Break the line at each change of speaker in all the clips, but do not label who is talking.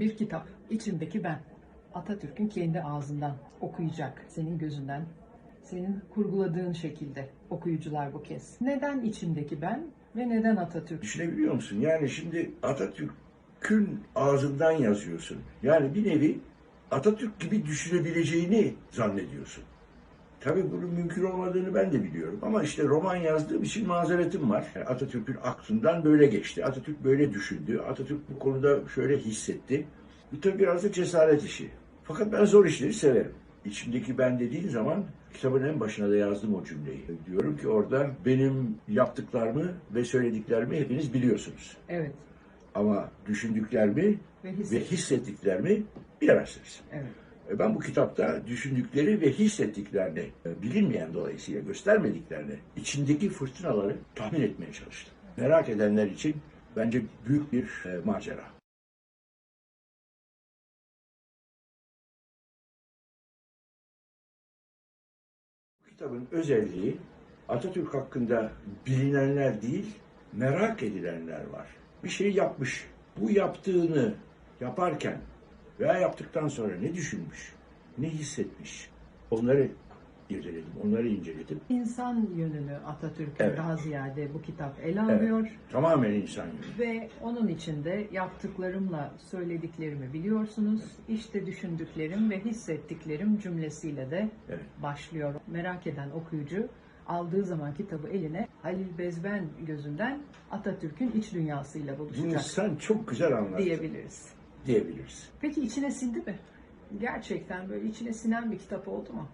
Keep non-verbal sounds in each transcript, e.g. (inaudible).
Bir kitap, içindeki ben. Atatürk'ün kendi ağzından okuyacak, senin gözünden, senin kurguladığın şekilde okuyucular bu kez. Neden içimdeki ben ve neden Atatürk?
Düşünebiliyor musun? Yani şimdi Atatürk'ün ağzından yazıyorsun. Yani bir nevi Atatürk gibi düşünebileceğini zannediyorsun. Tabii bunun mümkün olmadığını ben de biliyorum. Ama işte roman yazdığım için mazeretim var. Atatürk'ün aklından böyle geçti. Atatürk böyle düşündü. Atatürk bu konuda şöyle hissetti. Bu tabii biraz da cesaret işi. Fakat ben zor işleri severim. İçimdeki ben dediğin zaman kitabın en başına da yazdım o cümleyi. Diyorum ki orada benim yaptıklarımı ve söylediklerimi hepiniz biliyorsunuz.
Evet
Ama düşündüklerimi
ve
ve
hisset.
hissettiklerimi bilemezsiniz.
Evet.
E, Ben bu kitapta düşündükleri ve hissettiklerini, e, bilinmeyen dolayısıyla göstermediklerini, içindeki fırtınaları tahmin etmeye çalıştım. Merak edenler için bence büyük bir e, macera. Bu kitabın özelliği Atatürk hakkında bilinenler değil, merak edilenler var. Bir şey yapmış. Bu yaptığını yaparken veya yaptıktan sonra ne düşünmüş, ne hissetmiş onları irdeledim, onları inceledim.
İnsan yönünü Atatürk'ün
Evet.
daha ziyade bu kitap ele
Evet.
alıyor.
Tamamen insan yönü.
Ve onun içinde yaptıklarımla söylediklerimi biliyorsunuz. İşte düşündüklerim ve hissettiklerim cümlesiyle de
Evet.
başlıyor. Merak eden okuyucu aldığı zaman kitabı eline Halil Bezben gözünden Atatürk'ün iç dünyasıyla
Bunu
buluşacak
sen çok güzel anlattın
diyebiliriz.
Diyebiliriz.
Peki içine sindi mi? Gerçekten böyle içine sinen bir kitap oldu mu?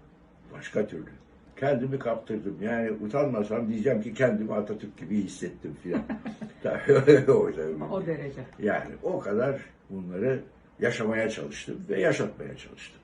Başka türlü. Kendimi kaptırdım. Yani utanmasam diyeceğim ki kendimi Atatürk gibi hissettim filan. (laughs)
O derece.
yani o kadar bunları yaşamaya çalıştım ve yaşatmaya çalıştım.